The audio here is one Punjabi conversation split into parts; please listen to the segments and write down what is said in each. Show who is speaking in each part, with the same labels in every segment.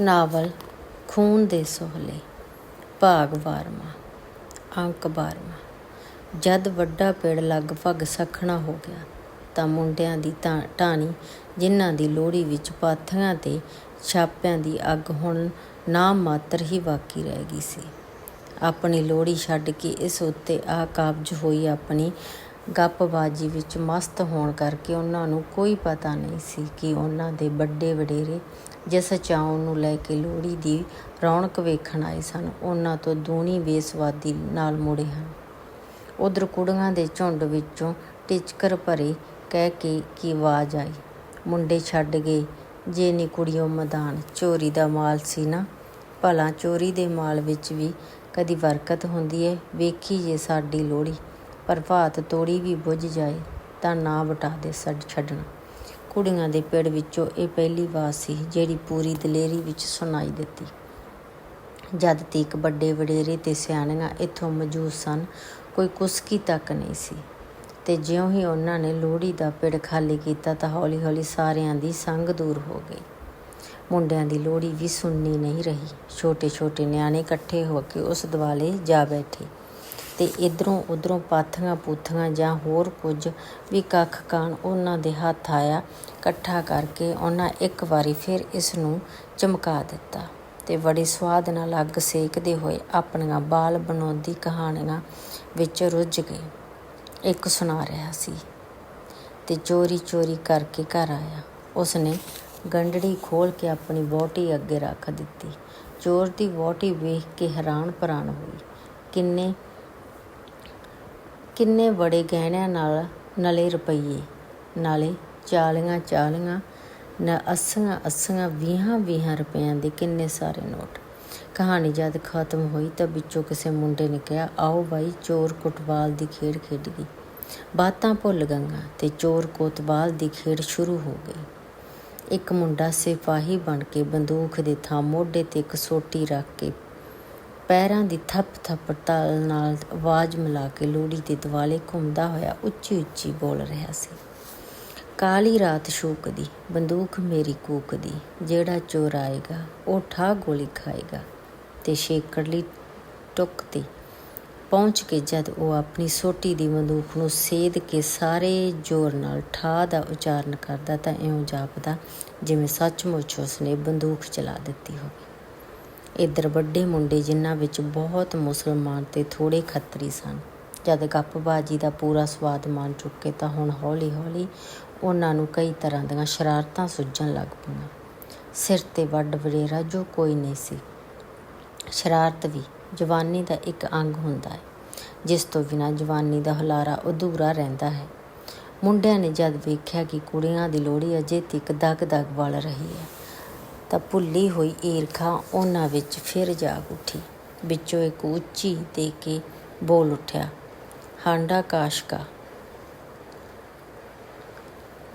Speaker 1: ਨਾਵਲ, ਖੂਨ ਦੇ ਸੋਹਲੇ, ਭਾਗ 12ਵਾਂ ਅੰਕ 12ਵਾਂ ਜਦ ਵੱਡਾ ਪੇੜ ਲਗਭਗ ਸਖਣਾ ਹੋ ਗਿਆ, ਤਾਂ ਮੁੰਡਿਆਂ ਦੀ ਤਾਂ ਟਾਹਣੀ ਜਿਨ੍ਹਾਂ ਦੀ ਲੋਹੜੀ ਵਿੱਚ ਪਾਥੀਆਂ ਤੇ ਛਾਪਿਆਂ ਦੀ ਅੱਗ ਹੁਣ ਨਾਮ ਮਾਤਰ ਹੀ ਬਾਕੀ ਰਹਿ ਗਈ ਸੀ। ਆਪਣੀ ਲੋਹੜੀ ਛੱਡ ਕੇ ਇਸ ਉੱਤੇ ਆ ਕਾਬਜ ਹੋਈ ਆਪਣੀ ਗੱਪਬਾਜੀ ਵਿੱਚ ਮਸਤ ਹੋਣ ਕਰਕੇ ਉਹਨਾਂ ਨੂੰ ਕੋਈ ਪਤਾ ਨਹੀਂ ਸੀ ਕਿ ਉਹਨਾਂ ਦੇ ਵੱਡੇ ਵਡੇਰੇ ਜਿਸ ਚਾਉਣ ਨੂੰ ਲੈ ਕੇ ਲੋਹੜੀ ਦੀ ਰੌਣਕ ਵੇਖਣ ਆਏ ਸਨ, ਉਹਨਾਂ ਤੋਂ ਦੂਣੀ ਬੇਸਵਾਦੀ ਨਾਲ ਮੁੜੇ ਹਨ। ਉਧਰ ਕੁੜੀਆਂ ਦੇ ਝੁੰਡ ਵਿੱਚੋਂ ਟਿਚਕਰ ਭਰੇ ਕਹਿ ਕੇ ਕੀ ਆਵਾਜ਼ ਆਈ। ਮੁੰਡੇ ਛੱਡ ਗਏ। ਜੇ ਨੀ ਕੁੜੀਓ ਮਦਾਨ, ਚੋਰੀ ਦਾ ਮਾਲ ਸੀ ਨਾ। ਭਲਾ ਚੋਰੀ ਦੇ ਮਾਲ ਵਿੱਚ ਵੀ ਕਦੀ ਬਰਕਤ ਹੁੰਦੀ ਏ। ਵੇਖੀ ਜੇ ਸਾਡੀ ਲੋਹੜੀ ਪ੍ਰਭਾਤ ਤੋੜੀ ਵੀ ਬੁੱਝ ਜਾਏ ਤਾਂ ਨਾ ਬਟਾ ਦੇ ਛੱਡ ਛੱਡਣਾ। ਕੁੜੀਆਂ ਦੇ ਪਿੜ ਵਿੱਚੋਂ ਇਹ ਪਹਿਲੀ ਆਵਾਜ਼ ਸੀ ਜਿਹੜੀ ਪੂਰੀ ਦਲੇਰੀ ਵਿੱਚ ਸੁਣਾਈ ਦਿੱਤੀ। ਜਦ ਤੀਕ ਵੱਡੇ ਵਡੇਰੇ ਤੇ ਸਿਆਣੀਆਂ ਇੱਥੋਂ ਮੌਜੂਦ ਸਨ, ਕੋਈ ਕੁਸਕੀ ਤੱਕ ਨਹੀਂ ਸੀ। ਤੇ ਜਿਉਂ ਹੀ ਉਹਨਾਂ ਨੇ ਲੋਹੜੀ ਦਾ ਪਿੜ ਖਾਲੀ ਕੀਤਾ ਤਾਂ ਹੌਲੀ-ਹੌਲੀ ਸਾਰਿਆਂ ਦੀ ਸੰਗ ਦੂਰ ਹੋ ਗਈ। ਮੁੰਡਿਆਂ ਦੀ ਲੋਹੜੀ ਵੀ ਸੁਣਨੀ ਨਹੀਂ ਰਹੀ। ਛੋਟੇ-ਛੋਟੇ ਨਿਆਣੇ ਇਕੱਠੇ ਹੋ ਕੇ ਉਸ ਦਿਵਾਲੇ ਜਾ ਬੈਠੇ। ਤੇ ਇਧਰੋਂ ਉਧਰੋਂ ਪਾਥੀਆਂ ਪੂਥੀਆਂ ਜਾਂ ਹੋਰ ਕੁਝ ਵੀ ਕੱਖ ਕਾਣ ਉਹਨਾਂ ਦੇ ਹੱਥ ਆਇਆ, ਇਕੱਠਾ ਕਰਕੇ ਉਹਨਾਂ ਇੱਕ ਵਾਰੀ ਫਿਰ ਇਸ ਨੂੰ ਚਮਕਾ ਦਿੱਤਾ ਤੇ ਬੜੇ ਸਵਾਦ ਨਾਲ ਅੱਗ ਸੇਕਦੇ ਹੋਏ ਆਪਣੀਆਂ ਬਾਲ ਬਣਾਉਂਦੀ ਕਹਾਣੀਆਂ ਵਿੱਚ ਰੁੱਝ ਗਏ। ਇੱਕ ਸੁਣਾ ਰਿਹਾ ਸੀ ਤੇ ਚੋਰੀ ਚੋਰੀ ਕਰਕੇ ਘਰ ਆਇਆ। ਉਸਨੇ ਗੰਡੜੀ ਖੋਲ ਕੇ ਆਪਣੀ ਵੋਟੀ ਅੱਗੇ ਰੱਖ ਦਿੱਤੀ। ਚੋਰ ਦੀ ਵੋਟੀ ਵੇਖ ਕੇ ਹੈਰਾਨ ਪਰਾਨ ਹੋਈ। ਕਿੰਨੇ ਕਿੰਨੇ ਬੜੇ ਗਹਿਣਿਆਂ ਨਾਲ ਨਲੇ ਰੁਪਈਏ, ਨਾਲੇ ਚਾਲੀਆਂ ਚਾਲੀਆਂ, ਨ ਅੱਸੀਆਂ ਅੱਸੀਆਂ ਵੀਹਾਂ ਵੀਹਾਂ ਰੁਪਈਆਂ ਦੇ ਕਿੰਨੇ ਸਾਰੇ ਨੋਟ। ਕਹਾਣੀ ਜਦ ਖਤਮ ਹੋਈ ਤਾਂ ਵਿੱਚੋਂ ਕਿਸੇ ਮੁੰਡੇ ਨੇ ਕਿਹਾ, ਆਓ ਬਾਈ, ਚੋਰ ਕੁਟਵਾਲ ਦੀ ਖੇਡ ਖੇਡ ਗਈ। ਬਾਤਾਂ ਭੁੱਲ ਗਈਆਂ ਤੇ ਚੋਰ ਕੋਤਵਾਲ ਦੀ ਖੇਡ ਸ਼ੁਰੂ ਹੋ ਗਈ। ਇੱਕ ਮੁੰਡਾ ਸਿਪਾਹੀ ਬਣ ਕੇ ਬੰਦੂਕ ਦੇ ਥਾਂ ਮੋਢੇ ਤੇ ਇੱਕ ਸੋਟੀ ਰੱਖ ਕੇ ਪੈਰਾਂ ਦੀ ਥੱਪ ਥੱਪ ਤਾਲ ਨਾਲ ਆਵਾਜ਼ ਮਿਲਾ ਕੇ ਲੋੜੀ ਦੇ ਦਿਵਾਲੇ ਘੁੰਮਦਾ ਹੋਇਆ ਉੱਚੀ ਉੱਚੀ ਬੋਲ ਰਿਹਾ ਸੀ। ਕਾਲੀ ਰਾਤ ਸ਼ੂਕਦੀ, ਬੰਦੂਕ ਮੇਰੀ ਕੂਕਦੀ, ਜਿਹੜਾ ਚੋਰ ਆਏਗਾ ਉਹ ਠਾ ਗੋਲੀ ਖਾਏਗਾ ਤੇ ਸ਼ੇਕੜਲੀ ਟੁੱਕ ਤੇ ਪਹੁੰਚ ਕੇ ਜਦ ਉਹ ਆਪਣੀ ਸੋਟੀ ਦੀ ਬੰਦੂਕ ਨੂੰ ਸੇਧ ਕੇ ਸਾਰੇ ਜ਼ੋਰ ਨਾਲ ਠਾ ਦਾ ਉਚਾਰਨ ਕਰਦਾ ਤਾਂ ਇਉਂ ਜਾਪਦਾ, ਜਿਵੇਂ ਸੱਚਮੁੱਚ ਉਸਨੇ ਬੰਦੂਕ ਚਲਾ ਦਿੱਤੀ ਹੋਵੇ। ਇੱਧਰ ਵੱਡੇ ਮੁੰਡੇ ਜਿਨ੍ਹਾਂ ਵਿੱਚ ਬਹੁਤ ਮੁਸਲਮਾਨ ਤੇ ਥੋੜੇ ਖੱਤਰੀ ਸਨ। ਜਦ ਗੱਪਬਾਜੀ ਦਾ ਪੂਰਾ ਸਵਾਦ ਮਾਣ ਚੁੱਕੇ ਤਾਂ ਹੁਣ ਹੌਲੀ-ਹੌਲੀ ਉਹਨਾਂ ਨੂੰ ਕਈ ਤਰ੍ਹਾਂ ਦੀਆਂ ਸ਼ਰਾਰਤਾਂ ਸੁੱਝਣ ਲੱਗ ਪਈਆਂ। ਸਿਰ ਤੇ ਵੱਡ ਵਡੇਰਾ ਜੋ ਕੋਈ ਨਹੀਂ ਸੀ। ਸ਼ਰਾਰਤ ਵੀ ਜਵਾਨੀ ਦਾ ਇੱਕ ਅੰਗ ਹੁੰਦਾ ਹੈ, ਜਿਸ ਤੋਂ ਬਿਨਾਂ ਜਵਾਨੀ ਦਾ ਹੁਲਾਰਾ ਅਧੂਰਾ ਰਹਿੰਦਾ ਹੈ। ਮੁੰਡਿਆਂ ਨੇ ਜਦ ਵੇਖਿਆ ਕਿ ਕੁੜੀਆਂ ਦੀ ਲੋਹੜੀ ਅਜੇ ਤੱਕ ਦਗ-ਦਗ ਵਲ ਰਹੀ ਹੈ ਤਾਂ ਭੁੱਲੀ ਹੋਈ ਈਰਖਾ ਉਹਨਾਂ ਵਿੱਚ ਫਿਰ ਜਾਗ ਉੱਠੀ। ਵਿੱਚੋਂ ਇੱਕ ਉੱਚੀ ਦੇ ਕੇ ਬੋਲ ਉੱਠਿਆ, ਹਾਂਡਾ ਕਾਸ਼ਕਾ।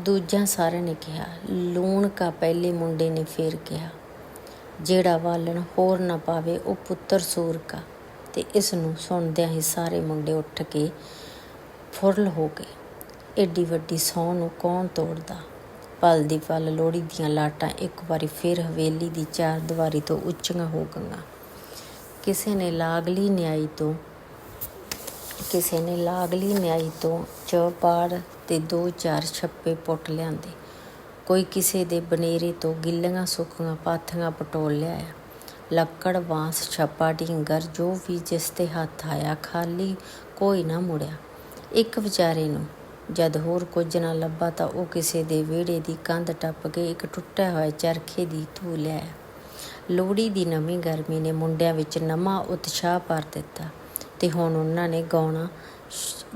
Speaker 1: ਦੂਜਾ ਸਾਰਿਆਂ ਨੇ ਕਿਹਾ, ਲੂਣ ਕਾ ਪਹਿਲੇ ਮੁੰਡੇ ਨੇ ਫੇਰ ਕਿਹਾ, ਜਿਹੜਾ ਵਾਲਣ ਹੋਰ ਨਾ ਪਾਵੇ ਉਹ ਪੁੱਤਰ ਸੂਰ ਕਾ। ਤੇ ਇਸ ਨੂੰ ਸੁਣਦਿਆਂ ਹੀ ਸਾਰੇ ਮੁੰਡੇ ਉੱਠ ਕੇ ਫੁਰਲ ਹੋ ਗਏ। ਏਡੀ ਵੱਡੀ ਸੌ ਨੂੰ ਕੌਣ ਤੋੜਦਾ? ਪਲ ਦੀ ਪਲ ਲੋੜੀ ਦੀਆਂ ਲਾਟਾਂ ਇੱਕ ਵਾਰੀ ਫਿਰ ਹਵੇਲੀ ਦੀ ਚਾਰ ਦੀਵਾਰੀ ਤੋਂ ਉੱਚੀਆਂ ਹੋ ਗਈਆਂ। ਕਿਸੇ ਨੇ ਲਾਗਲੀ ਨਿਆਈ ਤੋਂ, ਕਿਸੇ ਨੇ ਲਾਗਲੀ ਨਿਆਈ ਤੋਂ ਚੌਪਾੜ ਤੇ ਦੋ ਚਾਰ ਛੱਪੇ ਪੁੱਟ ਲਿਆਂਦੇ। ਕੋਈ ਕਿਸੇ ਦੇ ਬਨੇਰੇ ਤੋਂ ਗਿੱਲੀਆਂ ਸੁੱਕੀਆਂ ਪਾਥੀਆਂ ਪਟੋਲ ਲਿਆਇਆ। ਲੱਕੜ, ਬਾਂਸ, ਛੱਪਾ, ਢਿੰਗਰ, ਜੋ ਵੀ ਜਿਸ ਤੇ ਹੱਥ ਆਇਆ, ਖਾਲੀ ਕੋਈ ਨਾ ਮੁੜਿਆ। ਇੱਕ ਵਿਚਾਰੇ ਨੂੰ ਜਦ ਹੋਰ ਕੁਝ ਨਾ ਲੱਭਾ ਤਾਂ ਉਹ ਕਿਸੇ ਦੇ ਵਿਹੜੇ ਦੀ ਕੰਧ ਟੱਪ ਕੇ ਇੱਕ ਟੁੱਟਿਆ ਹੋਇਆ ਚਰਖੇ ਦੀ ਧੂ ਲਿਆਇਆ ਲੋੜੀ ਦੀ ਨਵੀਂ ਗਰਮੀ ਨੇ ਮੁੰਡਿਆਂ ਵਿੱਚ ਨਵਾਂ ਉਤਸ਼ਾਹ ਭਰ ਦਿੱਤਾ ਤੇ ਹੁਣ ਉਹਨਾਂ ਨੇ ਗਾਉਣਾ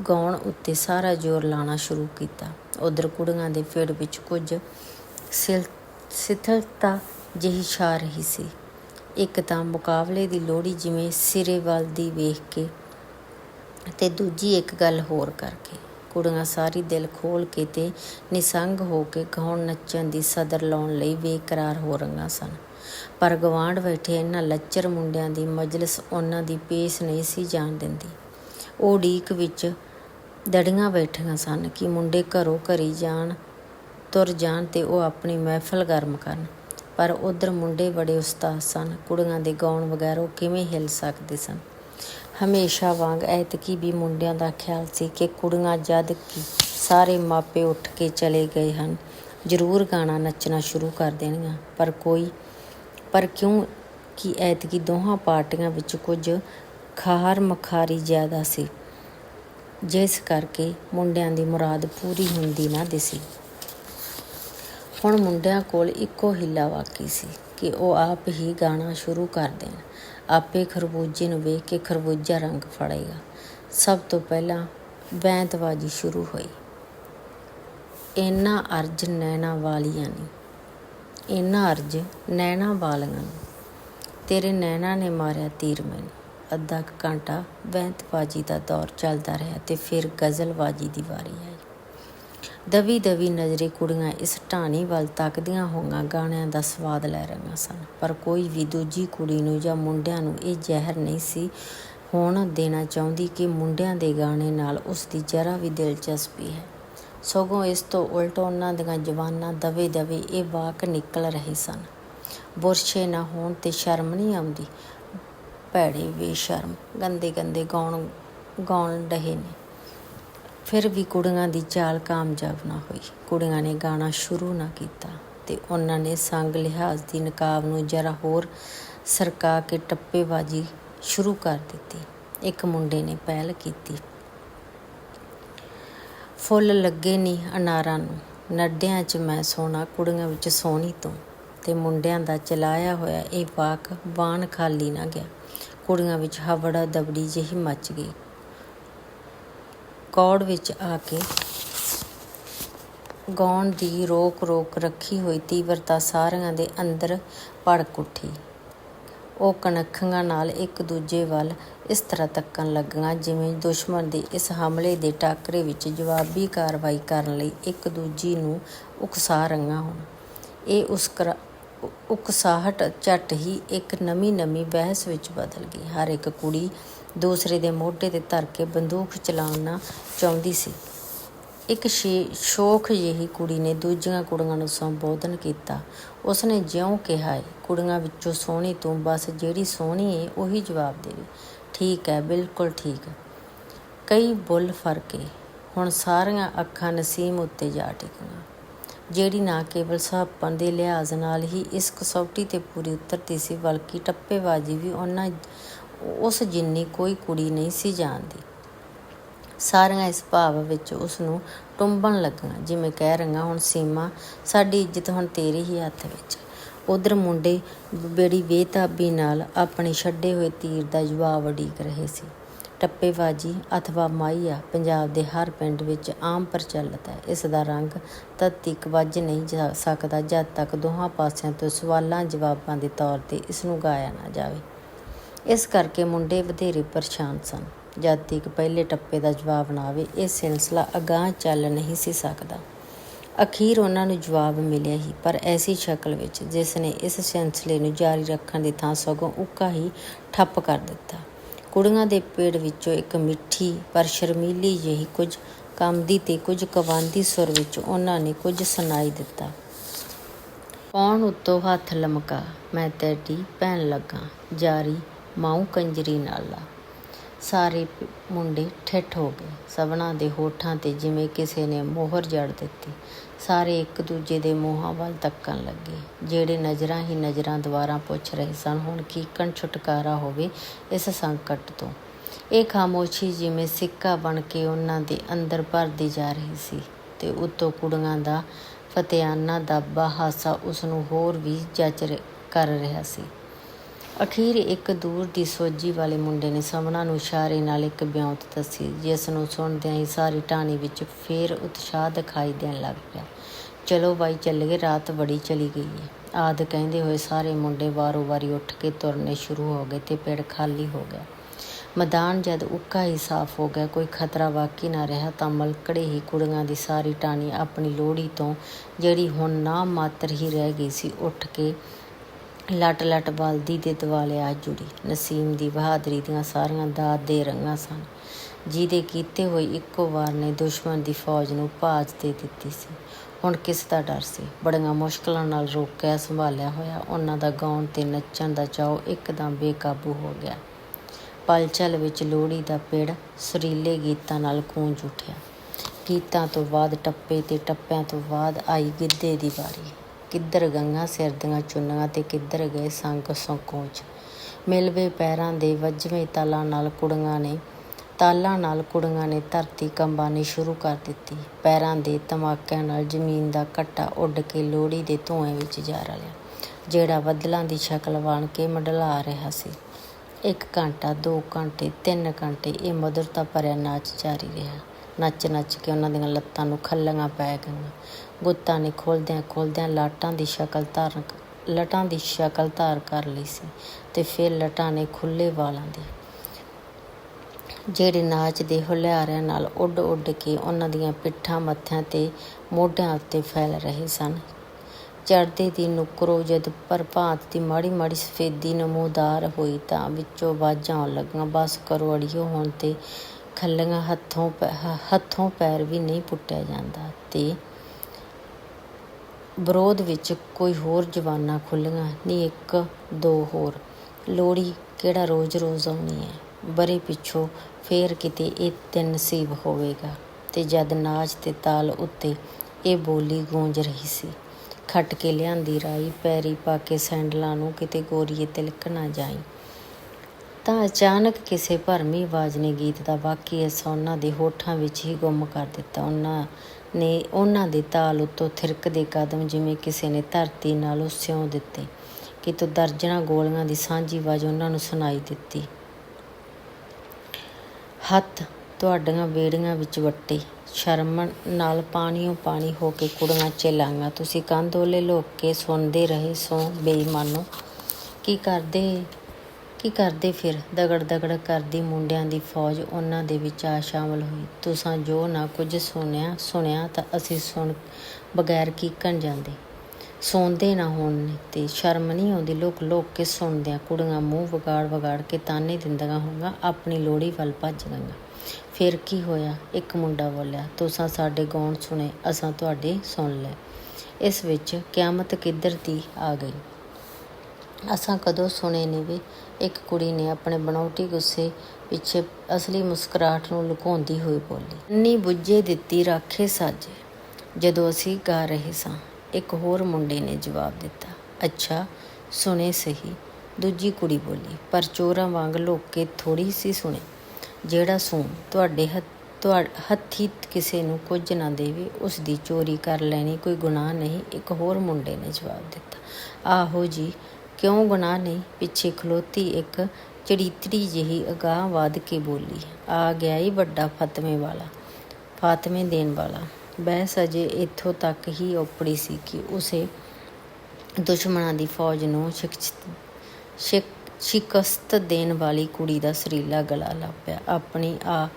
Speaker 1: ਗਾਉਣ ਉੱਤੇ ਸਾਰਾ ਜ਼ੋਰ ਲਾਣਾ ਸ਼ੁਰੂ ਕੀਤਾ। ਉਧਰ ਕੁੜੀਆਂ ਦੇ ਫੇੜ ਵਿੱਚ ਕੁਝ ਸਿਲ, ਸਿਥਲਤਾ ਜਿਹੀ ਛਾ ਰਹੀ ਸੀ। ਇੱਕ ਤਾਂ ਮੁਕਾਬਲੇ ਦੀ ਲੋੜੀ ਜਿਵੇਂ ਸਿਰੇ ਵੱਲ ਦੀ ਵੇਖ ਕੇ ਤੇ ਦੂਜੀ ਇੱਕ ਗੱਲ ਹੋਰ ਕਰਕੇ। ਕੁੜੀਆਂ ਸਾਰੀ ਦਿਲ ਖੋਲ ਕੇ ਤੇ ਨਿਸੰਗ ਹੋ ਕੇ ਗਾਉਣ ਨੱਚਣ ਦੀ ਸਦਰ ਲਾਉਣ ਲਈ ਬੇਕਰਾਰ ਹੋ ਰਹੀਆਂ ਸਨ। ਪਰ ਗਵਾਂਢ ਬੈਠੇ ਇਹਨਾਂ ਲੱਚਰ ਮੁੰਡਿਆਂ ਦੀ ਮਜਲਿਸ ਉਹਨਾਂ ਦੀ ਪੇਸ ਨਹੀਂ ਸੀ ਜਾਣ ਦਿੰਦੀ। ਉਹ ਢੀਕ ਵਿੱਚ ਦੜੀਆਂ ਬੈਠੀਆਂ ਸਨ ਕਿ ਮੁੰਡੇ ਘਰੋਂ ਘਰੀ ਜਾਣ, ਤੁਰ ਜਾਣ ਤੇ ਉਹ ਆਪਣੀ ਮਹਿਫਲ ਗਰਮ ਕਰਨ। ਪਰ ਉਧਰ ਮੁੰਡੇ ਬੜੇ ਉਸਤਾਦ ਸਨ। ਕੁੜੀਆਂ ਦੇ ਗਾਉਣ ਵਗੈਰਾ ਉਹ ਕਿਵੇਂ ਹਿੱਲ ਸਕਦੇ ਸਨ? ਹਮੇਸ਼ਾ ਵਾਂਗ ਐਤਕੀ ਵੀ ਮੁੰਡਿਆਂ ਦਾ ਖਿਆਲ ਸੀ ਕਿ ਕੁੜੀਆਂ ਜਦ ਕਿ ਸਾਰੇ ਮਾਪੇ ਉੱਠ ਕੇ ਚਲੇ ਗਏ ਹਨ, ਜ਼ਰੂਰ ਗਾਣਾ ਨੱਚਣਾ ਸ਼ੁਰੂ ਕਰ ਦੇਣਗੀਆਂ ਪਰ ਕੋਈ, ਪਰ ਕਿਉਂ ਕਿ ਐਤਕੀ ਦੋਹਾਂ ਪਾਰਟੀਆਂ ਵਿੱਚ ਕੁਝ ਖਾਰ ਮਖਾਰੀ ਜ਼ਿਆਦਾ ਸੀ, ਜਿਸ ਕਰਕੇ ਮੁੰਡਿਆਂ ਦੀ ਮੁਰਾਦ ਪੂਰੀ ਹੁੰਦੀ ਨਾ ਦਿਸੀ। ਹੁਣ ਮੁੰਡਿਆਂ ਕੋਲ ਇੱਕੋ ਹਿੱਲਾ ਬਾਕੀ ਸੀ ਕਿ ਉਹ ਆਪ ਹੀ ਗਾਣਾ ਸ਼ੁਰੂ ਕਰ ਦੇਣ। ਆਪੇ ਖਰਬੂਜੇ ਨੂੰ ਵੇਖ ਕੇ ਖਰਬੂਜਾ ਰੰਗ ਫੜੇਗਾ। ਸਭ ਤੋਂ ਪਹਿਲਾਂ ਬੈਂਤਬਾਜੀ ਸ਼ੁਰੂ ਹੋਈ। ਇਹਨਾਂ ਅਰਜ ਨੈਣਾ ਵਾਲੀਆਂ ਨੇ। ਇਹਨਾਂ ਅਰਜ ਨੈਣਾ ਵਾਲੀਆਂ ਨੂੰ। ਤੇਰੇ ਨੈਣਾ ਨੇ ਮਾਰਿਆ ਤੀਰ ਮੈਨੂੰ। ਅੱਧਾ ਕੁ ਘੰਟਾ ਬੈਂਤਬਾਜੀ ਦਾ ਦੌਰ ਚੱਲਦਾ ਰਿਹਾ ਤੇ ਫਿਰ ਗਜ਼ਲਬਾਜੀ ਦੀ ਵਾਰੀ ਆਈ। ਦਵੀ ਦਵੀ ਨਜ਼ਰੇ ਕੁੜੀਆਂ ਇਸ ਢਾਣੀ ਵੱਲ ਤੱਕਦੀਆਂ ਹੋਈਆਂ ਗਾਣਿਆਂ ਦਾ ਸਵਾਦ ਲੈ ਰਹੀਆਂ ਸਨ। ਪਰ ਕੋਈ ਵੀ ਦੂਜੀ ਕੁੜੀ ਨੂੰ ਜਾਂ ਮੁੰਡਿਆਂ ਨੂੰ ਇਹ ਜ਼ਹਿਰ ਨਹੀਂ ਸੀ ਹੋਣ ਦੇਣਾ ਚਾਹੁੰਦੀ ਕਿ ਮੁੰਡਿਆਂ ਦੇ ਗਾਣੇ ਨਾਲ ਉਸ ਦੀ ਜਰਾ ਵੀ ਦਿਲਚਸਪੀ ਹੈ। ਸਗੋਂ ਇਸ ਤੋਂ ਉਲਟ ਉਹਨਾਂ ਦੀਆਂ ਜਵਾਨਾਂ ਦਵੇ ਦਵੇ ਇਹ ਵਾਕ ਨਿਕਲ ਰਹੇ ਸਨ। ਬੁਰਸ਼ੇ ਨਾ ਹੋਣ ਤੇ ਸ਼ਰਮ ਨਹੀਂ ਆਉਂਦੀ। ਭੈੜੇ ਬੇਸ਼ਰਮ, ਗੰਦੇ ਗੰਦੇ ਗਾਉਣ ਗਾਉਣ ਰਹੇ ਨੇ। ਫਿਰ ਵੀ ਕੁੜੀਆਂ ਦੀ ਚਾਲ ਕਾਮਯਾਬ ਨਾ ਹੋਈ। ਕੁੜੀਆਂ ਨੇ ਗਾਣਾ ਸ਼ੁਰੂ ਨਾ ਕੀਤਾ ਤੇ ਉਹਨਾਂ ਨੇ ਸੰਗ ਲਿਹਾਜ਼ ਦੀ ਨਕਾਬ ਨੂੰ ਜਰਾ ਹੋਰ ਸਰਕਾ ਕੇ ਟੱਪੇਬਾਜੀ ਸ਼ੁਰੂ ਕਰ ਦਿੱਤੀ। ਇੱਕ ਮੁੰਡੇ ਨੇ ਪਹਿਲ ਕੀਤੀ। ਫੁੱਲ ਲੱਗੇ ਨਹੀਂ ਅਨਾਰਾਂ ਨੂੰ। ਨੱਡਿਆਂ 'ਚ ਮੈਂ ਸੋਹਣਾ ਕੁੜੀਆਂ ਵਿੱਚ ਸੋਹਣੀ ਤੂੰ। ਤੇ ਮੁੰਡਿਆਂ ਦਾ ਚਲਾਇਆ ਹੋਇਆ ਇਹ ਵਾਕ ਬਾਣ ਖਾਲੀ ਨਾ ਗਿਆ। ਕੁੜੀਆਂ ਵਿੱਚ ਹਵੜਾ ਦਬੜੀ ਜਿਹੀ ਮੱਚ ਗਈ। ਕੌੜ ਵਿੱਚ ਆ ਕੇ ਗਾਉਣ ਦੀ ਰੋਕ ਰੋਕ ਰੱਖੀ ਹੋਈ ਤੀਵਰਤਾ ਸਾਰਿਆਂ ਦੇ ਅੰਦਰ ਭੜਕ ਉੱਠੀ। ਉਹ ਕਣਖਾਂ ਨਾਲ ਇੱਕ ਦੂਜੇ ਵੱਲ ਇਸ ਤਰ੍ਹਾਂ ਤੱਕਣ ਲੱਗੀਆਂ, ਜਿਵੇਂ ਦੁਸ਼ਮਣ ਦੇ ਇਸ ਹਮਲੇ ਦੇ ਟਾਕਰੇ ਵਿੱਚ ਜਵਾਬੀ ਕਾਰਵਾਈ ਕਰਨ ਲਈ ਇੱਕ ਦੂਜੀ ਨੂੰ ਉਕਸਾ ਰਹੀਆਂ ਹੋਣ। ਇਹ ਉਸ ਉਕਸਾਹਟ ਝੱਟ ਹੀ ਇੱਕ ਨਵੀਂ ਨਵੀਂ ਬਹਿਸ ਵਿੱਚ ਬਦਲ ਗਈ। ਹਰ ਇੱਕ ਕੁੜੀ ਦੂਸਰੇ ਦੇ ਮੋਢੇ ਤੇ ਧਰ ਕੇ ਬੰਦੂਕ ਚਲਾਉਣਾ ਚਾਹੁੰਦੀ ਸੀ। ਇੱਕ ਸ਼ੋਖ ਜਿਹੀ ਕੁੜੀ ਨੇ ਦੂਜੀਆਂ ਕੁੜੀਆਂ ਨੂੰ ਸੰਬੋਧਨ ਕੀਤਾ। ਉਸਨੇ ਜਿਉਂ ਕਿਹਾ ਹੈ ਕੁੜੀਆਂ ਵਿੱਚੋਂ ਸੋਹਣੀ ਤੂੰ, ਬਸ ਜਿਹੜੀ ਸੋਹਣੀ ਏ, ਉਹੀ ਜਵਾਬ ਦੇਵੇ। ਠੀਕ ਹੈ, ਬਿਲਕੁਲ ਠੀਕ। ਕਈ ਬੁੱਲ ਫਰਕੇ ਹੁਣ ਸਾਰੀਆਂ ਅੱਖਾਂ ਨਸੀਮ ਉੱਤੇ ਜਾ ਟਿਕੀਆਂ। ਜਿਹੜੀ ਨਾ ਕੇਵਲ ਸਾਹਪਣ ਦੇ ਲਿਹਾਜ਼ ਨਾਲ ਹੀ ਇਸ ਕਸੌਟੀ ਤੇ ਪੂਰੀ ਉਤਰਦੀ ਸੀ, ਬਲਕਿ ਟੱਪੇਬਾਜ਼ੀ ਵੀ ਉਹਨਾਂ ਉਸ ਜਿੰਨੀ ਕੋਈ ਕੁੜੀ ਨਹੀਂ ਸੀ ਜਾਣਦੀ। ਸਾਰੀਆਂ ਇਸ ਭਾਵ ਵਿੱਚ ਉਸ ਨੂੰ ਟੁੰਬਣ ਲੱਗੀਆਂ, ਜਿਵੇਂ ਕਹਿ ਰਹੀਆਂ ਹੁਣ ਸੀਮਾ, ਸਾਡੀ ਇੱਜ਼ਤ ਹੁਣ ਤੇਰੇ ਹੀ ਹੱਥ ਵਿੱਚ। ਉਧਰ ਮੁੰਡੇ ਬੜੀ ਬੇਤਾਬੀ ਨਾਲ ਆਪਣੇ ਛੱਡੇ ਹੋਏ ਤੀਰ ਦਾ ਜਵਾਬ ਉਡੀਕ ਰਹੇ ਸੀ। ਟੱਪੇਬਾਜੀ ਅਥਵਾ ਮਾਈਆ ਪੰਜਾਬ ਦੇ ਹਰ ਪਿੰਡ ਵਿੱਚ ਆਮ ਪ੍ਰਚਲਿਤ ਹੈ। ਇਸ ਦਾ ਰੰਗ ਤਦ ਤੱਕ ਵੱਜ ਨਹੀਂ ਜਾ ਸਕਦਾ ਜਦ ਤੱਕ ਦੋਹਾਂ ਪਾਸਿਆਂ ਤੋਂ ਸਵਾਲਾਂ ਜਵਾਬਾਂ ਦੇ ਤੌਰ ਤੇ ਇਸ ਨੂੰ ਗਾਇਆ ਨਾ ਜਾਵੇ। ਇਸ ਕਰਕੇ ਮੁੰਡੇ ਵਧੇਰੇ ਪਰੇਸ਼ਾਨ ਸਨ। ਜਦ ਤੱਕ ਪਹਿਲੇ ਟੱਪੇ ਦਾ ਜਵਾਬ ਨਾ ਆਵੇ, ਇਹ ਸਿਲਸਿਲਾ ਅਗਾਹ ਚੱਲ ਨਹੀਂ ਸੀ ਸਕਦਾ। ਅਖੀਰ ਉਹਨਾਂ ਨੂੰ ਜਵਾਬ ਮਿਲਿਆ ਹੀ, ਪਰ ਐਸੀ ਸ਼ਕਲ ਵਿੱਚ ਜਿਸ ਨੇ ਇਸ ਸਿਲਸਿਲੇ ਨੂੰ ਜਾਰੀ ਰੱਖਣ ਦੀ ਥਾਂ ਸਗੋਂ ਉੱਕਾ ਹੀ ਠੱਪ ਕਰ ਦਿੱਤਾ। ਕੁੜੀਆਂ ਦੇ ਪੇੜ ਵਿੱਚੋਂ ਇੱਕ ਮਿੱਠੀ ਪਰ ਸ਼ਰਮੀਲੀ ਜਿਹੀ ਕੁਝ ਕੰਮਦੀ ਤੇ ਕੁਝ ਕਵਾਂਦੀ ਸੁਰ ਵਿੱਚ ਉਹਨਾਂ ਨੇ ਕੁਝ ਸੁਣਾਈ ਦਿੱਤਾ। ਕੌਣ ਉੱਤੋਂ ਹੱਥ ਲਮਕਾ? ਮੈਂ ਤੇਰੀ ਭੈਣ ਲੱਗਾ, ਜਾਰੀ ਮਾਊ ਕੰਜਰੀ ਨਾਲਾ ਸਾਰੇ ਮੁੰਡੇ ਠਿੱਠ ਹੋ ਗਏ। ਸਭਨਾਂ ਦੇ ਹੋਠਾਂ ਤੇ ਜਿਵੇਂ ਕਿਸੇ ਨੇ ਮੋਹਰ ਜੜ ਦਿੱਤੀ। ਸਾਰੇ ਇੱਕ ਦੂਜੇ ਦੇ ਮੂੰਹਾਂ ਵੱਲ ਤੱਕਣ ਲੱਗੇ। ਜਿਹੜੇ ਨਜ਼ਰਾਂ ਹੀ ਨਜ਼ਰਾਂ ਦੁਆਰਾ ਪੁੱਛ ਰਹੇ ਸਨ, ਹੁਣ ਕੀ ਕਣ ਛੁਟਕਾਰਾ ਹੋਵੇ ਇਸ ਸੰਕਟ ਤੋਂ? ਇਹ ਖਾਮੋਸ਼ੀ ਜਿਵੇਂ ਸਿੱਕਾ ਬਣ ਕੇ ਉਹਨਾਂ ਦੇ ਅੰਦਰ ਭਰਦੀ ਜਾ ਰਹੀ ਸੀ ਤੇ ਉਤੋਂ ਕੁੜੀਆਂ ਦਾ, ਫਤਿਆਨਾ ਦਾ ਹਾਸਾ ਉਸ ਨੂੰ ਹੋਰ ਵੀ ਜਚਰ ਕਰ ਰਿਹਾ ਸੀ। ਅਖੀਰ ਇੱਕ ਦੂਰ ਦੀ ਸੋਜੀ ਵਾਲੇ ਮੁੰਡੇ ਨੇ ਸਮਣਾ ਨੂੰ ਇਸ਼ਾਰੇ ਨਾਲ ਇੱਕ ਬਿਉਂਤ ਦੱਸੀ, ਜਿਸ ਨੂੰ ਸੁਣਦਿਆਂ ਹੀ ਸਾਰੀ ਟਾਣੀ ਵਿੱਚ ਫੇਰ ਉਤਸ਼ਾਹ ਦਿਖਾਈ ਦੇਣ ਲੱਗ ਪਿਆ। ਚਲੋ ਬਾਈ, ਚੱਲੀਏ, ਰਾਤ ਬੜੀ ਚਲੀ ਗਈ ਹੈ ਆਦ ਕਹਿੰਦੇ ਹੋਏ ਸਾਰੇ ਮੁੰਡੇ ਵਾਰੋ ਵਾਰੀ ਉੱਠ ਕੇ ਤੁਰਨੇ ਸ਼ੁਰੂ ਹੋ ਗਏ ਤੇ ਪੇੜ ਖਾਲੀ ਹੋ ਗਿਆ। ਮੈਦਾਨ ਜਦ ਉੱਕਾ ਹੀ ਸਾਫ਼ ਹੋ ਗਿਆ, ਕੋਈ ਖਤਰਾ ਬਾਕੀ ਨਾ ਰਿਹਾ ਤਾਂ ਮਲਕੜੇ ਹੀ ਕੁੜੀਆਂ ਦੀ ਸਾਰੀ ਟਾਣੀ ਆਪਣੀ ਲੋੜੀ ਤੋਂ ਜਿਹੜੀ ਹੁਣ ਨਾ ਮਾਤਰ ਹੀ ਰਹਿ ਗਈ ਸੀ, ਉੱਠ ਕੇ ਲਟ ਲਟ ਬਲਦੀ ਦੇ ਦਿਵਾਲੇ ਆ ਜੁੜੀ। ਨਸੀਮ ਦੀ ਬਹਾਦਰੀ ਦੀਆਂ ਸਾਰੀਆਂ ਦਾਦ ਦੇ ਰੰਗਾਂ ਸਨ। ਜਿਹਦੇ ਕੀਤੇ ਹੋਏ ਇੱਕੋ ਵਾਰ ਨੇ ਦੁਸ਼ਮਣ ਦੀ ਫੌਜ ਨੂੰ ਭਾਜ ਦੇ ਦਿੱਤੀ ਸੀ। ਹੁਣ ਕਿਸ ਦਾ ਡਰ ਸੀ? ਬੜੀਆਂ ਮੁਸ਼ਕਲਾਂ ਨਾਲ ਰੋਕਿਆ ਸੰਭਾਲਿਆ ਹੋਇਆ ਉਹਨਾਂ ਦਾ ਗਾਉਣ ਤੇ ਨੱਚਣ ਦਾ ਚਾਅ ਇੱਕਦਮ ਬੇਕਾਬੂ ਹੋ ਗਿਆ। ਪਲਚਲ ਵਿੱਚ ਲੋਹੜੀ ਦਾ ਪੇੜ ਸੁਰੀਲੇ ਗੀਤਾਂ ਨਾਲ ਗੂੰਜ ਉੱਠਿਆ। ਗੀਤਾਂ ਤੋਂ ਬਾਅਦ ਟੱਪੇ ਤੇ ਟੱਪਿਆਂ ਤੋਂ ਬਾਅਦ ਆਈ ਗਿੱਧੇ ਦੀ ਵਾਰੀ। ਕਿੱਧਰ ਗੰਗਾ ਸਿਰ ਦੀਆਂ ਚੁੰਨੀਆਂ ਤੇ ਕਿੱਧਰ ਗਏ ਸੰਗ ਸੰਕੋਚ ਮਿਲਵੇ ਪੈਰਾਂ ਦੇ ਵੱਜਵੇਂ ਤਾਲਾਂ ਨਾਲ ਕੁੜੀਆਂ ਨੇ, ਤਾਲਾਂ ਨਾਲ ਕੁੜੀਆਂ ਨੇ ਧਰਤੀ ਕੰਬਾਣੀ ਸ਼ੁਰੂ ਕਰ ਦਿੱਤੀ। ਪੈਰਾਂ ਦੇ ਧਮਾਕਿਆਂ ਨਾਲ ਜ਼ਮੀਨ ਦਾ ਘੱਟਾ ਉੱਡ ਕੇ ਲੋਹੜੀ ਦੇ ਧੂਏ ਵਿੱਚ ਜਾ ਰਲਿਆ, ਜਿਹੜਾ ਬੱਦਲਾਂ ਦੀ ਸ਼ਕਲ ਬਣ ਕੇ ਮੰਡਲਾ ਰਿਹਾ ਸੀ। ਇੱਕ ਘੰਟਾ, ਦੋ ਘੰਟੇ, ਤਿੰਨ ਘੰਟੇ ਇਹ ਮਧੁਰਤਾ ਭਰਿਆ ਨਾਚ ਜਾਰੀ ਰਿਹਾ। ਨੱਚ ਨੱਚ ਕੇ ਉਹਨਾਂ ਦੀਆਂ ਲੱਤਾਂ ਨੂੰ ਖੱਲੀਆਂ ਪੈ ਗਈਆਂ। ਗੁੱਤਾਂ ਨੇ ਖੋਲਦਿਆਂ ਖੋਲਦਿਆਂ ਲਾਟਾਂ ਦੀ ਸ਼ਕਲ ਧਾਰਨ ਲਟਾਂ ਦੀ ਸ਼ਕਲ ਧਾਰ ਕਰ ਲਈ ਸੀ ਤੇ ਫਿਰ ਲਟਾਂ ਨੇ ਖੁੱਲੇ ਵਾਲਾਂ ਦੀ ਜਿਹੜੇ ਨਾਚ ਦੇ ਹੁਲਿਆਰਿਆਂ ਨਾਲ ਉੱਡ ਉੱਡ ਕੇ ਉਹਨਾਂ ਦੀਆਂ ਪਿੱਠਾਂ ਮੱਥਿਆਂ ਤੇ ਮੋਢਿਆਂ ਉੱਤੇ ਫੈਲ ਰਹੇ ਸਨ। ਚੜ੍ਹਦੇ ਦੀ ਨੁਕਰੋ ਜਦ ਪ੍ਰਭਾਤ ਦੀ ਮਾੜੀ ਮਾੜੀ ਸਫੇਦੀ ਨਮੋਦਾਰ ਹੋਈ ਤਾਂ ਵਿੱਚੋਂ ਆਵਾਜ਼ਾਂ ਆਉਣ ਲੱਗੀਆਂ, ਬਸ ਕਰੋ, ਅੜੀਓ, ਹੁਣ ਤੇ ਖੱਲੀਆਂ ਹੱਥੋਂ ਪੈ- ਹੱਥੋਂ ਪੈਰ ਵੀ ਨਹੀਂ ਪੁੱਟਿਆ ਜਾਂਦਾ ਤੇ ਵਿਰੋਧ ਵਿੱਚ ਕੋਈ ਹੋਰ ਜਵਾਨਾਂ ਖੁੱਲੀਆਂ, ਨਹੀਂ ਇੱਕ, ਦੋ ਹੋਰ। ਲੋਹੜੀ ਕਿਹੜਾ ਰੋਜ਼-ਰੋਜ਼ ਆਉਣੀ ਹੈ? ਬਰੇ ਪਿੱਛੋਂ ਫੇਰ ਕਿਤੇ ਇਹ ਤਿੰਨ ਨਸੀਬ ਹੋਵੇਗਾ ਤੇ ਜਦ ਨਾਚ ਤੇ ਤਾਲ ਉੱਤੇ ਇਹ ਬੋਲੀ ਗੂੰਜ ਰਹੀ ਸੀ। ਖੱਟ ਕੇ ਲਿਆਂਦੀ ਰਾਈ, ਪੈਰੀ ਪਾ ਕੇ ਸੈਂਡਲਾਂ ਨੂੰ ਕਿਤੇ ਗੋਰੀਏ ਤਿਲਕ ਨਾ ਜਾਈ। ਤਾਂ ਅਚਾਨਕ ਕਿਸੇ ਭਰਮੀ ਆਵਾਜ਼ ਨੇ ਗੀਤ ਦਾ ਬਾਕੀ ਹਿੱਸਾ ਉਹਨਾਂ ਦੇ ਹੋਠਾਂ ਵਿੱਚ ਹੀ ਗੁੰਮ ਕਰ ਦਿੱਤਾ। ਉਹਨਾਂ ਨੇ ਉਹਨਾਂ ਦੇ ਤਾਲ ਉੱਤੋਂ ਥਿਰਕਦੇ ਕਦਮ ਜਿਵੇਂ ਕਿਸੇ ਨੇ ਧਰਤੀ ਨਾਲੋਂ ਸਿਉਂ ਦਿੱਤੇ। ਕਿਤੋਂ ਦਰਜਨਾਂ ਗੋਲੀਆਂ ਦੀ ਸਾਂਝੀ ਆਵਾਜ਼ ਉਹਨਾਂ ਨੂੰ ਸੁਣਾਈ ਦਿੱਤੀ। ਹੱਥ ਤੁਹਾਡੀਆਂ ਬੇੜੀਆਂ ਵਿੱਚ ਵੱਟੇ। ਸ਼ਰਮ ਨਾਲ ਪਾਣੀਓ ਪਾਣੀ ਹੋ ਕੇ ਕੁੜੀਆਂ ਚੇਲਾਂਗਾ। ਤੁਸੀਂ ਕੰਧੋਲੇ ਲੁਕ ਕੇ ਸੁਣਦੇ ਰਹੇ ਸੋ ਬੇਈਮਾਨੋ। ਕੀ ਕਰਦੇ? ਕੀ ਕਰਦੇ ਫਿਰ? ਦਗੜ ਦਗੜ ਕਰਦੀ ਮੁੰਡਿਆਂ ਦੀ ਫੌਜ ਉਹਨਾਂ ਦੇ ਵਿੱਚ ਆ ਸ਼ਾਮਲ ਹੋਈ। ਤੁਸਾਂ ਜੋ ਨਾ ਕੁਝ ਸੁਣਿਆ ਸੁਣਿਆ ਤਾਂ ਅਸੀਂ ਸੁਣ ਬਗੈਰ ਕੀਕਣ ਜਾਂਦੇ। ਸੌਂਦੇ ਨਾ ਹੋਣ ਤੇ ਸ਼ਰਮ ਨਹੀਂ ਆਉਂਦੀ। ਲੋਕ ਲੋਕ ਕੇ ਸੁਣਦਿਆਂ ਕੁੜੀਆਂ ਮੂੰਹ ਵਿਗਾੜ ਵਿਗਾੜ ਕੇ ਤਾਨੇ ਦਿੰਦੀਆਂ ਹੋਈਆਂ, ਆਪਣੀ ਲੋੜੀ ਵੱਲ ਭੱਜ ਗਈਆਂ ਫਿਰ ਕੀ ਹੋਇਆ? ਇੱਕ ਮੁੰਡਾ ਬੋਲਿਆ। ਤੁਸਾਂ ਸਾਡੇ ਗਾਉਣ ਸੁਣੇ, ਅਸਾਂ ਤੁਹਾਡੇ ਸੁਣ ਲਏ ਇਸ ਵਿੱਚ ਕਿਆਮਤ ਕਿੱਧਰ ਦੀ ਆ ਗਈ? ਅਸਾਂ ਕਦੋਂ ਸੁਣੇ ਨੇ ਵੀ? ਇੱਕ ਕੁੜੀ ਨੇ ਆਪਣੇ ਬਣਾਉਟੀ ਗੁੱਸੇ ਪਿੱਛੇ ਅਸਲੀ ਮੁਸਕਰਾਹਟ ਨੂੰ ਲੁਕਾਉਂਦੀ ਹੋਈ ਬੋਲੀ ਨੀ ਬੁੱਝੇ ਦਿੱਤੀ ਰਾਖੇ ਸਾਜੇ, ਜਦੋਂ ਅਸੀਂ ਗਾ ਰਹੇ ਸਾਂ। ਇੱਕ ਹੋਰ ਮੁੰਡੇ ਨੇ ਜਵਾਬ ਦਿੱਤਾ, ਅੱਛਾ, ਸੁਣੇ ਸਹੀ। ਦੂਜੀ ਕੁੜੀ ਬੋਲੀ, ਪਰ ਚੋਰਾਂ ਵਾਂਗ ਲੋਕੇ ਥੋੜੀ ਸੀ ਸੁਣੇ। ਜਿਹੜਾ ਸੂਣ ਤੁਹਾਡੇ ਹੱਥ ਤੁਹਾ- ਹੱਥੀ ਕਿਸੇ ਨੂੰ ਕੁਝ ਨਾ ਦੇਵੇ ਉਸ ਦੀ ਚੋਰੀ ਕਰ ਲੈਣੀ ਕੋਈ ਗੁਨਾਹ ਨਹੀਂ। ਇੱਕ ਹੋਰ ਮੁੰਡੇ ਨੇ ਜਵਾਬ ਦਿੱਤਾ, ਆਹੋ ਜੀ ਕਿਉਂ ਗੁਨਾਹ ਨਹੀਂ? ਪਿੱਛੇ ਖਲੋਤੀ ਇੱਕ ਚੜੀਤੜੀ ਜਿਹੀ ਅਗਾਹ ਵਧ ਕੇ ਬੋਲੀ, ਆ ਗਿਆ ਈ ਵੱਡਾ ਫਤਮੇ ਵਾਲਾ, ਫਾਤਮੇ ਦੇਣ ਵਾਲਾ। ਬਹਿਸ ਅਜੇ ਇੱਥੋਂ ਤੱਕ ਹੀ ਓਪੜੀ ਸੀ ਕਿ ਉਸੇ ਦੁਸ਼ਮਣਾਂ ਦੀ ਫੌਜ ਨੂੰ ਸ਼ਿਕਸਤ ਦੇਣ ਵਾਲੀ ਕੁੜੀ ਦਾ ਸਰੀਲਾ ਗਲਾ ਲੱਪਿਆ। ਆਪਣੀ ਆ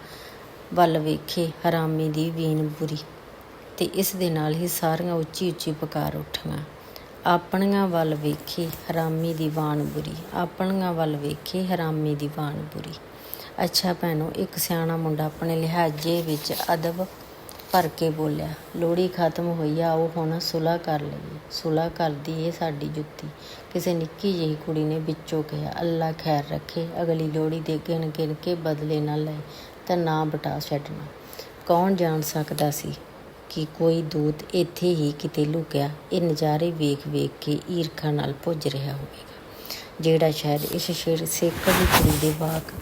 Speaker 1: ਵੱਲ ਵੇਖੇ ਹਰਾਮੀ ਦੀ ਵੀਨ ਬੁਰੀ ਤੇ ਇਸ ਦੇ ਨਾਲ ਹੀ ਸਾਰੀਆਂ ਉੱਚੀ ਉੱਚੀ ਪੁਕਾਰ ਉੱਠੀਆਂ। ਆਪਣੀਆਂ ਵੱਲ ਵੇਖੇ ਹਰਾਮੀ ਦੀ ਵਾਣ ਬੁਰੀ, ਆਪਣੀਆਂ ਵੱਲ ਵੇਖੇ ਹਰਾਮੀ ਦੀ ਵਾਣ ਬੁਰੀ। ਅੱਛਾ ਭੈਣੋ, ਇੱਕ ਸਿਆਣਾ ਮੁੰਡਾ ਆਪਣੇ ਲਿਹਾਜ਼ੇ ਵਿੱਚ ਅਦਬ ਭਰ ਕੇ ਬੋਲਿਆ ਲੋੜੀ ਖਤਮ ਹੋਈ ਆ, ਉਹ ਹੁਣ ਸੁਲਾ ਕਰ ਲਈਏ ਸੁਲਾ ਕਰਦੀ ਏ ਸਾਡੀ ਜੁੱਤੀ। ਕਿਸੇ ਨਿੱਕੀ ਜਿਹੀ ਕੁੜੀ ਨੇ ਵਿੱਚੋਂ ਕਿਹਾ, ਅੱਲਾ ਖੈਰ ਰੱਖੇ, ਅਗਲੀ ਲੋੜੀ ਦੇ ਗਿਣ ਗਿਣ ਕੇ ਬਦਲੇ ਨਾ ਲੈ ਤਾਂ ਨਾ ਬਟਾ ਛੱਡਣਾ। ਕੌਣ ਜਾਣ ਸਕਦਾ ਸੀ? ਕਿ ਕੋਈ ਦੂਤ ਇੱਥੇ ਹੀ ਕਿਤੇ ਲੁਕਿਆ। ਇਹ ਨਜ਼ਾਰੇ ਵੇਖ ਵੇਖ ਕੇ ਈਰਖਾ ਨਾਲ ਭੁੱਜ ਰਿਹਾ ਹੋਵੇਗਾ, ਜਿਹੜਾ ਸ਼ਾਇਦ ਇਸ ਸ਼ੇਰ ਸੇਕਰ ਦੀ ਕੁੜੀ ਦੇ ਵਾਕ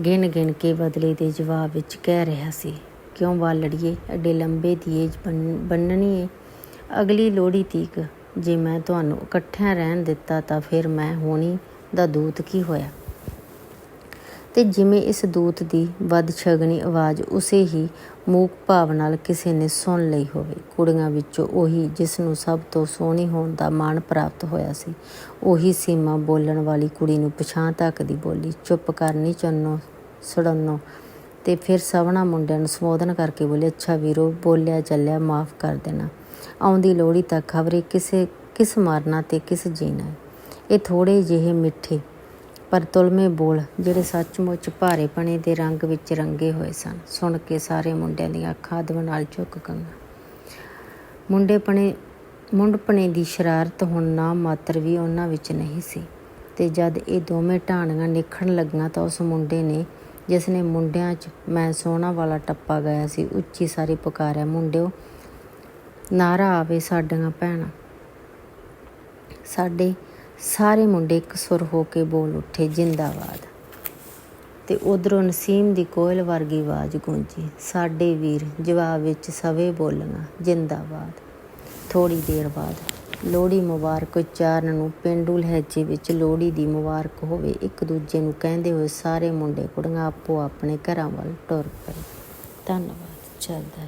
Speaker 1: ਗਿਣ ਗਿਣ ਕੇ ਬਦਲੇ ਦੇ ਜਵਾਬ ਵਿੱਚ ਕਹਿ ਰਿਹਾ ਸੀ, ਕਿਉਂ ਵਾਲੜੀਏ ਐਡੇ ਲੰਬੇ ਦੀਏਜ ਬੰਨਣੀ ਏ ਅਗਲੀ ਲੋੜੀ ਤੀਕ ਜੇ ਮੈਂ ਤੁਹਾਨੂੰ ਇਕੱਠਿਆਂ ਰਹਿਣ ਦਿੱਤਾ ਤਾਂ ਫਿਰ ਮੈਂ ਹੋਣੀ ਦਾ ਦੂਤ ਕੀ ਹੋਇਆ? ਤੇ ਜਿਵੇਂ ਇਸ ਦੂਤ ਦੀ ਵੱਧ ਛਗਣੀ ਆਵਾਜ਼, ਉਸੇ ਹੀ ਮੂਕ ਭਾਵ ਨਾਲ ਕਿਸੇ ਨੇ ਸੁਣ ਲਈ ਹੋਵੇ। ਕੁੜੀਆਂ ਵਿੱਚੋਂ ਉਹੀ ਜਿਸ ਨੂੰ ਸਭ ਤੋਂ ਸੋਹਣੀ ਹੋਣ ਦਾ ਮਾਣ ਪ੍ਰਾਪਤ ਹੋਇਆ ਸੀ, ਉਹੀ ਸੀਮਾ ਬੋਲਣ ਵਾਲੀ ਕੁੜੀ ਨੂੰ ਪਛਾਣ ਤੱਕ ਦੀ ਬੋਲੀ, ਚੁੱਪ ਕਰਨੀ ਚੰਨੋ, ਸੜਨੋ। ਤੇ ਫਿਰ ਸਵਣਾ ਮੁੰਡਿਆਂ ਨੂੰ ਸੰਬੋਧਨ ਕਰਕੇ ਬੋਲੇ, ਅੱਛਾ ਵੀਰੋ, ਬੋਲਿਆ ਚੱਲਿਆ, ਮਾਫ ਕਰ ਦੇਣਾ। ਆਉਂਦੀ ਲੋੜੀ ਤੱਕ ਖਬਰੇ ਕਿਸੇ, ਕਿਸ ਮਾਰਨਾ ਤੇ ਕਿਸ ਜੀਣਾ ਇਹ ਥੋੜੇ ਜਿਹੇ ਮਿੱਠੇ ਪਰ ਤੁਲਮੇ ਬੋਲ, ਜਿਹੜੇ ਸੱਚਮੁੱਚ ਭਾਰੇਪਣੇ ਦੇ ਰੰਗ ਵਿੱਚ ਰੰਗੇ ਹੋਏ ਸਨ। ਸੁਣ ਕੇ ਸਾਰੇ ਮੁੰਡਿਆਂ ਦੀਆਂ ਅੱਖਾਂ ਅਦਬ ਨਾਲ ਝੁਕ ਗਈਆਂ। ਮੁੰਡੇਪਣੇ ਮੁੰਡਪਣੇ ਦੀ ਸ਼ਰਾਰਤ ਹੁਣ ਨਾ ਮਾਤਰ ਵੀ ਉਹਨਾਂ ਵਿੱਚ ਨਹੀਂ ਸੀ। ਤੇ ਜਦ ਇਹ ਦੋਵੇਂ ਢਾਣੀਆਂ ਨਿਖੜਨ ਲੱਗੀਆਂ ਤਾਂ ਉਸ ਮੁੰਡੇ ਨੇ, ਜਿਸ ਨੇ ਮੁੰਡਿਆਂ 'ਚ ਮੈਂ ਸੋਹਣਾ ਵਾਲਾ ਟੱਪਾ ਗਾਇਆ ਸੀ, ਉੱਚੀ ਸਾਰੀ ਪੁਕਾਰਿਆ, ਮੁੰਡਿਓ, ਨਾਰਾ ਆਵੇ ਸਾਡੀਆਂ ਭੈਣਾਂ। ਸਾਡੇ ਸਾਰੇ ਮੁੰਡੇ ਇੱਕ ਸੁਰ ਹੋ ਕੇ ਬੋਲ ਉੱਠੇ, ਜਿੰਦਾਬਾਦ। ਤੇ ਉਧਰੋਂ ਨਸੀਮ ਦੀ ਕੋਇਲ ਵਰਗੀ ਆਵਾਜ਼ ਗੂੰਜੀ, ਸਾਡੇ ਵੀਰ, ਜਵਾਬ ਵਿੱਚ ਸਵੇ ਬੋਲੀਆਂ, ਜਿੰਦਾਬਾਦ। ਥੋੜੀ ਦੇਰ ਬਾਅਦ ਲੋਹੜੀ ਮੁਬਾਰਕ ਉਚਾਰਨ ਨੂੰ ਪਿੰਡੂ ਲਹਿਜੇ ਵਿੱਚ ਲੋਹੜੀ ਦੀ ਮੁਬਾਰਕ ਹੋਵੇ, ਇੱਕ ਦੂਜੇ ਨੂੰ ਕਹਿੰਦੇ ਹੋਏ ਸਾਰੇ ਮੁੰਡੇ ਕੁੜੀਆਂ ਆਪੋ ਆਪਣੇ ਘਰਾਂ ਵੱਲ ਟੁਰ ਪਏ। ਧੰਨਵਾਦ, ਚੱਲਦਾ